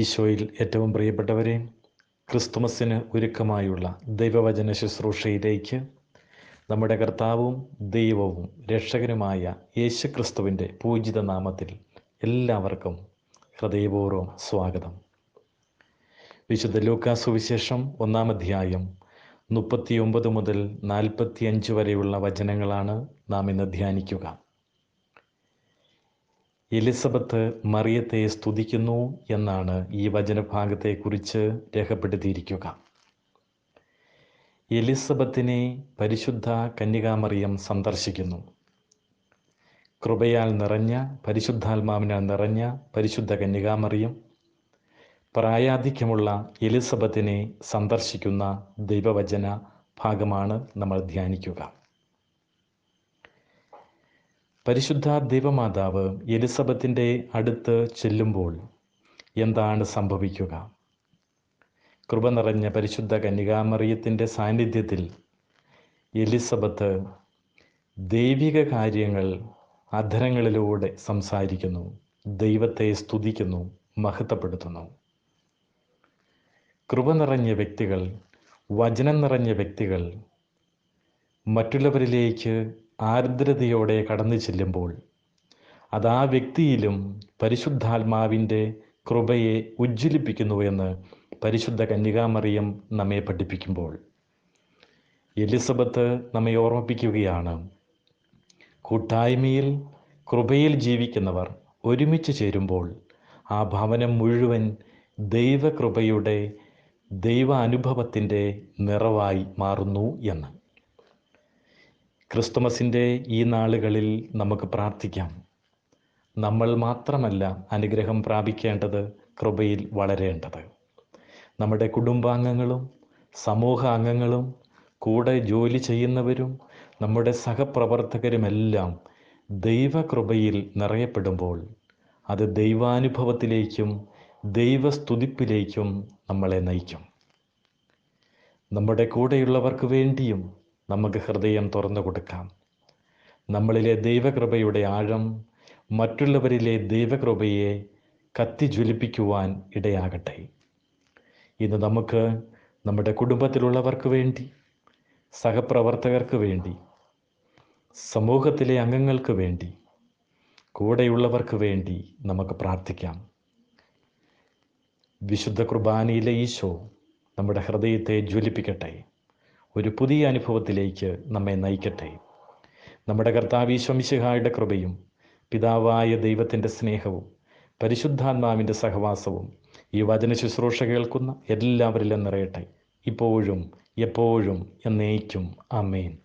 ഈശോയിൽ ഏറ്റവും പ്രിയപ്പെട്ടവരെ ക്രിസ്തുമസിന് ഒരുക്കമായുള്ള ദൈവവചന ശുശ്രൂഷയിലേക്ക് നമ്മുടെ കർത്താവും ദൈവവും രക്ഷകനുമായ യേശു ക്രിസ്തുവിന്റെ പൂജിത നാമത്തിൽ എല്ലാവർക്കും ഹൃദയപൂർവം സ്വാഗതം. വിശുദ്ധ ലൂക്കാ സുവിശേഷം ഒന്നാം അധ്യായം മുപ്പത്തിയൊമ്പത് മുതൽ നാൽപ്പത്തിയഞ്ച് വരെയുള്ള വചനങ്ങളാണ് നാം ഇന്ന് ധ്യാനിക്കുക. എലിസബത്ത് മറിയത്തെ സ്തുതിക്കുന്നു എന്നാണ് ഈ വചനഭാഗത്തെക്കുറിച്ച് രേഖപ്പെടുത്തിയിരിക്കുക. എലിസബത്തിനെ പരിശുദ്ധ കന്യകാമറിയം സന്ദർശിക്കുന്നു. കൃപയാൽ നിറഞ്ഞ പരിശുദ്ധാത്മാവിനാൽ നിറഞ്ഞ പരിശുദ്ധ കന്യകാമറിയം പ്രായാധിക്യമുള്ള എലിസബത്തിനെ സന്ദർശിക്കുന്ന ദൈവവചന ഭാഗമാണ് നമ്മൾ ധ്യാനിക്കുക. പരിശുദ്ധ ദൈവമാതാവ് എലിസബത്തിന്റെ അടുത്ത് ചെല്ലുമ്പോൾ എന്താണ് സംഭവിക്കുക? കൃപ നിറഞ്ഞ പരിശുദ്ധ കന്യകാമറിയത്തിന്റെ സാന്നിധ്യത്തിൽ എലിസബത്ത് ദൈവിക കാര്യങ്ങൾ അധരങ്ങളിലൂടെ സംസാരിക്കുന്നു ദൈവത്തെ സ്തുതിക്കുന്നു മഹത്വപ്പെടുത്തുന്നു. കൃപ നിറഞ്ഞ വ്യക്തികൾ വചനം നിറഞ്ഞ വ്യക്തികൾ മറ്റുള്ളവരിലേക്ക് ആർദ്രതയോടെ കടന്നു ചെല്ലുമ്പോൾ അത് ആ വ്യക്തിയിലും പരിശുദ്ധാത്മാവിന്റെ കൃപയെ ഉജ്ജ്വലിപ്പിക്കുന്നു എന്ന് പരിശുദ്ധ കന്യകാമറിയം നമ്മെ പഠിപ്പിക്കുമ്പോൾ. എലിസബത്ത് നമ്മെ ഓർമ്മിപ്പിക്കുകയാണ് കൂട്ടായ്മയിൽ കൃപയിൽ ജീവിക്കുന്നവർ ഒരുമിച്ച് ചേരുമ്പോൾ ആ ഭവനം മുഴുവൻ ദൈവകൃപയുടെ ദൈവ അനുഭവത്തിന്റെ നിറവായി മാറുന്നു എന്ന്. ക്രിസ്തുമസിന്റെ ഈ നാളുകളിൽ നമുക്ക് പ്രാർത്ഥിക്കാം. നമ്മൾ മാത്രമല്ല അനുഗ്രഹം പ്രാപിക്കേണ്ടത് കൃപയിൽ വളരേണ്ടത്. നമ്മുടെ കുടുംബാംഗങ്ങളും സമൂഹ അംഗങ്ങളും കൂടെ ജോലി ചെയ്യുന്നവരും നമ്മുടെ സഹപ്രവർത്തകരുമെല്ലാം ദൈവകൃപയിൽ നിറയപ്പെടുമ്പോൾ അത് ദൈവാനുഭവത്തിലേക്കും ദൈവസ്തുതിപ്പിലേക്കും നമ്മളെ നയിക്കും. നമ്മുടെ കൂടെയുള്ളവർക്ക് വേണ്ടിയും നമുക്ക് ഹൃദയം തുറന്നു കൊടുക്കാം. നമ്മളിലെ ദൈവകൃപയുടെ ആഴം മറ്റുള്ളവരിലെ ദൈവകൃപയെ കത്തിജ്വലിപ്പിക്കുവാൻ ഇടയാകട്ടെ. ഇന്ന് നമുക്ക് നമ്മുടെ കുടുംബത്തിലുള്ളവർക്ക് വേണ്ടി സഹപ്രവർത്തകർക്ക് വേണ്ടി സമൂഹത്തിലെ അംഗങ്ങൾക്ക് വേണ്ടി കൂടെയുള്ളവർക്ക് വേണ്ടി നമുക്ക് പ്രാർത്ഥിക്കാം. വിശുദ്ധ കുർബാനയിലെ ഈശോ നമ്മുടെ ഹൃദയത്തെ ജ്വലിപ്പിക്കട്ടെ. ഒരു പുതിയ അനുഭവത്തിലേക്ക് നമ്മെ നയിക്കട്ടെ. നമ്മുടെ കർത്താവ് ഈശ്വംശിഹായുടെ കൃപയും പിതാവായ ദൈവത്തിന്റെ സ്നേഹവും പരിശുദ്ധാത്മാവിന്റെ സഹവാസവും ഈ വചന ശുശ്രൂഷ കേൾക്കുന്ന എല്ലാവരിലും നിറയട്ടെ. ഇപ്പോഴും എപ്പോഴും എന്നേക്കും. അമേൻ